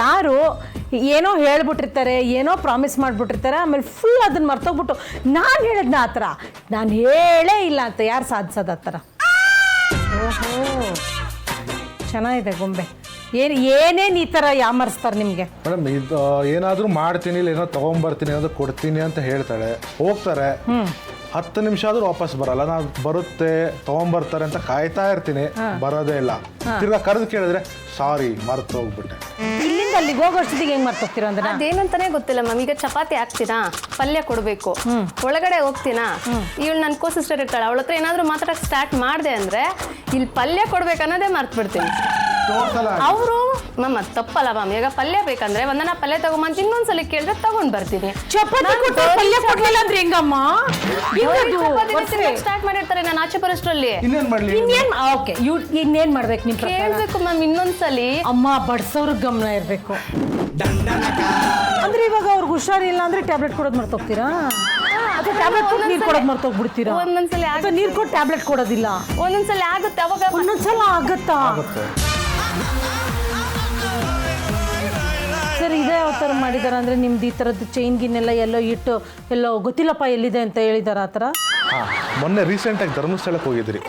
ಯಾರು ಏನೋ ಹೇಳ್ಬಿಟ್ಟಿರ್ತಾರೆ ಏನೋ ಪ್ರಾಮಿಸ್ ಮಾಡಿಬಿಟ್ಟಿರ್ತಾರೆ ಆಮೇಲೆ ಫುಲ್ ಅದನ್ನ ಮರ್ತೋಗ್ಬಿಟ್ಟು ನಾನು ಹೇಳಿದ್ನ ಆ ಥರ. ನಾನು ಹೇಳೇ ಇಲ್ಲ ಅಂತ ಯಾರು ಸಾಧಿಸೋದು ಆ ಥರ? ಓಹೋ. ಚೆನ್ನಾಗಿದೆ ಗೊಂಬೆ. ಏನು ಏನೇನು ಈ ಥರ ಯಾಮರ್ಸ್ತಾರೆ ನಿಮಗೆ? ಮೇಡಮ್ ಇದು ಏನಾದರೂ ಮಾಡ್ತೀನಿ ಇಲ್ಲ ಏನೋ ತೊಗೊಂಬರ್ತೀನಿ ಏನಾದರೂ ಕೊಡ್ತೀನಿ ಅಂತ ಹೇಳ್ತಾಳೆ ಹೋಗ್ತಾರೆ. ಹತ್ತು ನಿಮಿಷ ಆದ್ರೂ ವಾಪಸ್ ಬರಲ್ಲ. ನಾನು ಬರುತ್ತೆ ತಗೊಂಬರ್ತಾರೆ ಅಂತ ಕಾಯ್ತಾ ಇರ್ತೀನಿ. ಬರೋದೇ ಇಲ್ಲ. ತಿರ್ಗಾ ಕರೆದು ಕೇಳಿದ್ರೆ ಸಾರಿ ಮರ್ತು ಹೋಗ್ಬಿಟ್ಟೆ ಇಲ್ಲಿಂದ ಅಲ್ಲಿಗೆ ಹೋಗೋಷ್ಟೊತ್ತಿಗೆ ಹೆಂಗ್ ಮರ್ತೋಗ್ತೀರ ಅಂದ್ರೆ ಅದೇನಂತಾನೆ ಗೊತ್ತಿಲ್ಲ ಮ್ಯಾಮ್ ಈಗ ಚಪಾತಿ ಹಾಕ್ತೀನಾ ಪಲ್ಯ ಕೊಡಬೇಕು. ಒಳಗಡೆ ಹೋಗ್ತೀನಾ? ಇವಳು ನನ್ನ ಕೋ ಸಿಸ್ಟರ್ ಇರ್ತಾಳೆ ಅವಳ ಹತ್ರ ಏನಾದರೂ ಮಾತಾಡಕ್ಕೆ ಸ್ಟಾರ್ಟ್ ಮಾಡಿದೆ ಅಂದ್ರೆ ಇಲ್ಲಿ ಪಲ್ಯ ಕೊಡ್ಬೇಕು ಅನ್ನೋದೇ ಮರ್ತು ಬಿಡ್ತೀನಿ ಅವರು ಮ್ಯಾಮ್ ಅದು ತಪ್ಪಲ್ಲ ಮ್ಯಾಮ್ ಈಗ ಪಲ್ಯ ಬೇಕಂದ್ರೆ ಒಂದನ ಪಲ್ಯ ತಗೊಂಬಂತ ಇನ್ನೊಂದ್ಸಲ ಕೇಳಿದ್ರೆ ತಗೊಂಡ್ ಬರ್ತೀನಿ. ಚಪಾತಿ ಕೊಟ್ಟು ಪಲ್ಯ ಕೊಡ್ಲಿಲ್ಲ ಅಂದ್ರೆ ಹೆಂಗಮ್ಮ? ಸ್ಟಾರ್ಟ್ ಮಾಡಿರ್ತಾರೆ ನಾನು ಆಚೆ ಬರೋಷ್ಟ್ರಲ್ಲಿ ಇನ್ನೇನ್ ಮಾಡ್ಲಿ? ಇನ್ನೇನ್ ಓಕೆ. ಯು ಇನ್ನೇನ್ ಮಾಡ್ಬೇಕು ನಿಮ್ ಪ್ರಕಾರ? ಕೇಳ್ಬೇಕು ಮ್ಯಾಮ್ ಇನ್ನೊಂದ್ಸಲಿ. ಅಮ್ಮ ಬಡ್ಸೋರ್ ಗಮನ ಇರ್ಬೇಕು. ಅಂದ್ರೆ ಇವಾಗ ಅವ್ರಿಗೆ ಹುಷಾರಿಲ್ಲ ಅಂದ್ರೆ ಟ್ಯಾಬ್ಲೆಟ್ ಕೊಡೋದು ಮರ್ತೋಗ್ತೀರಾ? ಅಥವಾ ಟ್ಯಾಬ್ಲೆಟ್ ಕೊಟ್ಟು ನೀರು ಕೊಡೋದು ಮರ್ತೋಗ್ಬಿಡ್ತೀರಾ? ಒಂದೊಂದ್ಸಲಿ ಆಗ- ಅಥವಾ ನೀರ್ ಕೊಟ್ಟು ಟ್ಯಾಬ್ಲೆಟ್ ಕೊಡೋದಿಲ್ಲ? ಒಂದೊಂದ್ಸಲಿ ಆಗುತ್ತೆ ಅವಾಗ ಒಂದೊಂದ್ಸಲ ಆಗತ್ತಾ? ಆಗುತ್ತೆ. ಸರ್ ಇದೇ ಯಾವ ಥರ ಮಾಡಿದಾರ ಅಂದರೆ ನಿಮ್ದು ಈ ಥರದ್ದು ಚೈನ್ ಗಿನ್ನೆಲ್ಲ ಎಲ್ಲೋ ಇಟ್ಟು ಎಲ್ಲೋ ಗೊತ್ತಿಲ್ಲಪ್ಪ ಎಲ್ಲಿದೆ ಅಂತ ಹೇಳಿದಾರ ಆ ಥರ? ಹಾ ಮೊನ್ನೆ ರೀಸೆಂಟಾಗಿ ಧರ್ಮಸ್ಥಳಕ್ಕೆ ಹೋಗಿದ್ರಿ.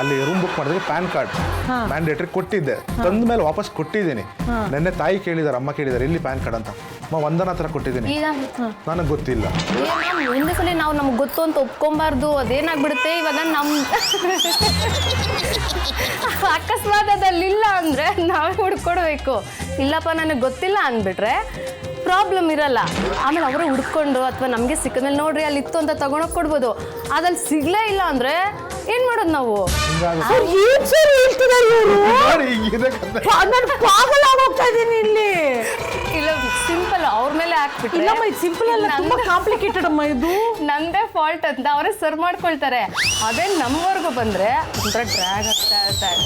ಅಲ್ಲಿ ರೂಮ್ ಬುಕ್ ಮಾಡಿದ್ರೆ ಪ್ಯಾನ್ ಕಾರ್ಡ್ ಮ್ಯಾಂಡೇಟ್ರಿ ಕೊಟ್ಟಿದ್ದೆ. ತಂದ ಮೇಲೆ ವಾಪಸ್ ಕೊಟ್ಟಿದ್ದೀನಿ. ನೆನ್ನೆ ತಾಯಿ ಕೇಳಿದಾರೆ ಅಮ್ಮ ಕೇಳಿದಾರೆ ಇಲ್ಲಿ ಪ್ಯಾನ್ ಕಾರ್ಡ್ ಅಂತ. ಒಂದನ ಹತ್ರ ಕೊಟ್ಟಿದ್ದೀನಿ. ಈಗ ನನಗೆ ಗೊತ್ತಿಲ್ಲ. ಹಿಂದೆ ಸಲ ನಾವು ನಮ್ಗೆ ಗೊತ್ತು ಅಂತ ಒಪ್ಕೊಂಬಾರ್ದು ಅದೇನಾಗ್ಬಿಡುತ್ತೆ? ಇವಾಗ ನಮ್ ಅಕಸ್ಮಾತ್ ಅದಲ್ಲಿಲ್ಲ ಅಂದ್ರೆ ನಾವೇ ಹುಡ್ಕೊಡ್ಬೇಕು. ಇಲ್ಲಪ್ಪ ನನಗೆ ಗೊತ್ತಿಲ್ಲ ಅಂದ್ಬಿಟ್ರೆ ಪ್ರಾಬ್ಲಮ್ ಇರಲ್ಲ. ಆಮೇಲೆ ಅವರು ಹುಡ್ಕೊಂಡು ಅಥವಾ ನಮಗೆ ಸಿಕ್ಕಮೇಲೆ ನೋಡ್ರಿ ಅಲ್ಲಿ ಇತ್ತು ಅಂತ ತಗೊಂಡೋಗಿ ಕೊಡ್ಬೋದು. ಅದಲ್ಲಿ ಸಿಗ್ಲೇ ಇಲ್ಲ ಅಂದ್ರೆ ಏನ್ ಮಾಡೋದು ನಾವು? ಇವರು. ನಾನು ಪಾಗಲ್ ಆಗೋಗ್ತಾ ಇದ್ದೀನಿ. ಇಲ್ಲಮ್ಮ ಇದು ಸಿಂಪಲ್ ಅಲ್ಲ ತುಂಬಾ ಕಾಂಪ್ಲಿಕೇಟೆಡ್ ಅಮ್ಮ ಇದು. ನಂದೇ ಫಾಲ್ಟ್ ಅಂತ ಅವರೇ ಸರ್ ಮಾಡ್ಕೊಳ್ತಾರೆ. ಅದೇ ನಮ್ಮವರೆಗೂ ಬಂದ್ರೆ ಒಂಥರ ಡ್ರ್ಯಾಗ್ ಆಗ್ತಾ ಇರ್ತಾರೆ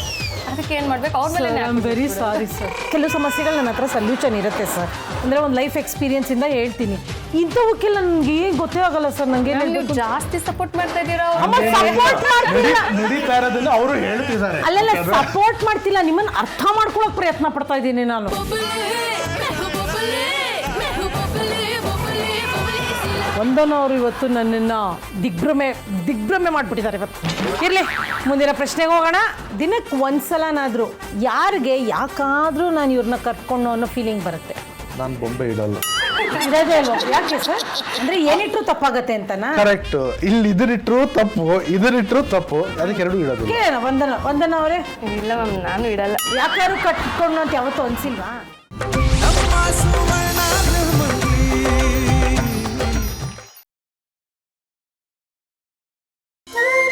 ಅದಕ್ಕೆ ಏನ್ ಮಾಡ್ಬೇಕು? ಅವ್ರ ಮೇಲೆ I am very sorry sir ಕೆಲವು ಸಮಸ್ಯೆಗಳು ನನ್ನ ಹತ್ರ ಸಲ್ಯೂಷನ್ ಇರುತ್ತೆ ಸರ್ ಅಂದರೆ ಒಂದು ಲೈಫ್ ಎಕ್ಸ್ಪೀರಿಯನ್ಸಿಂದ ಹೇಳ್ತೀನಿ. ಇಂಥವಕ್ಕೆಲ್ಲ ನನಗೆ ಏನು ಗೊತ್ತೇ ಆಗಲ್ಲ ಸರ್ ನನಗೆ ನೀವು ಜಾಸ್ತಿ ಸಪೋರ್ಟ್ ಮಾಡ್ತಾ ಇದ್ದೀರಾ ಅಮ್ಮ ಸಪೋರ್ಟ್ ಮಾಡ್ತಿಲ್ಲ ನಡಿ- ನಡೀತಾ ಅವರು ಹೇಳ್ತಿದ್ದಾರೆ. ಅಲ್ಲೆಲ್ಲ ಸಪೋರ್ಟ್ ಮಾಡ್ತಿಲ್ಲ ನಿಮ್ಮನ್ನ ಅರ್ಥ ಮಾಡ್ಕೊಳಕ್ ಪ್ರಯತ್ನ ಪಡ್ತಾ ಇದ್ದೀನಿ ನಾನು. ವಂದನ ಅವರು ಇವತ್ತು ನನ್ನನ್ನು ದಿಗ್ಭ್ರಮೆ ದಿಗ್ಭ್ರಮೆ ಮಾಡಿಬಿಟ್ಟಿದ್ದಾರೆ ಇವತ್ತು. ಇರಲಿ ಮುಂದಿನ ಪ್ರಶ್ನೆಗೆ ಹೋಗೋಣ. ದಿನಕ್ಕೆ ಒಂದ್ಸಲನಾದರೂ ಯಾರಿಗೆ ಯಾಕಾದರೂ ನಾನು ಇವ್ರನ್ನ ಕರ್ಕೊಂಡು ಅನ್ನೋ ಫೀಲಿಂಗ್ ಬರುತ್ತೆ. ನಾನು ಬೊಂಬೆ ಇಡಲ್ಲ. ಇರೋದೇ ಅಲ್ವಾ? ಯಾಕೆ ಸರ್? ಅಂದರೆ ಏನಿಟ್ರು ತಪ್ಪಾಗತ್ತೆ ಅಂತನಾ? ಕರೆಕ್ಟ್. ಇಲ್ಲಿ ಇದರಿಟ್ರು ತಪ್ಪು ಇದರಿಟ್ರು ತಪ್ಪು. ಅದಕ್ಕೆ ಎರಡು ಇಡೋದು ಕೇಳೋಣ ವಂದನ ವಂದನ ಅವರೇ. ಇಲ್ಲ ಮ್ಯಾಮ್ ನಾನು ಇಡಲ್ಲ. ಯಾಕಾದ್ರೂ ಕಟ್ಕೊಂಡು ಅಂತ ಯಾವತ್ತೂ ಅನ್ಸಿಲ್ವಾ? Bye.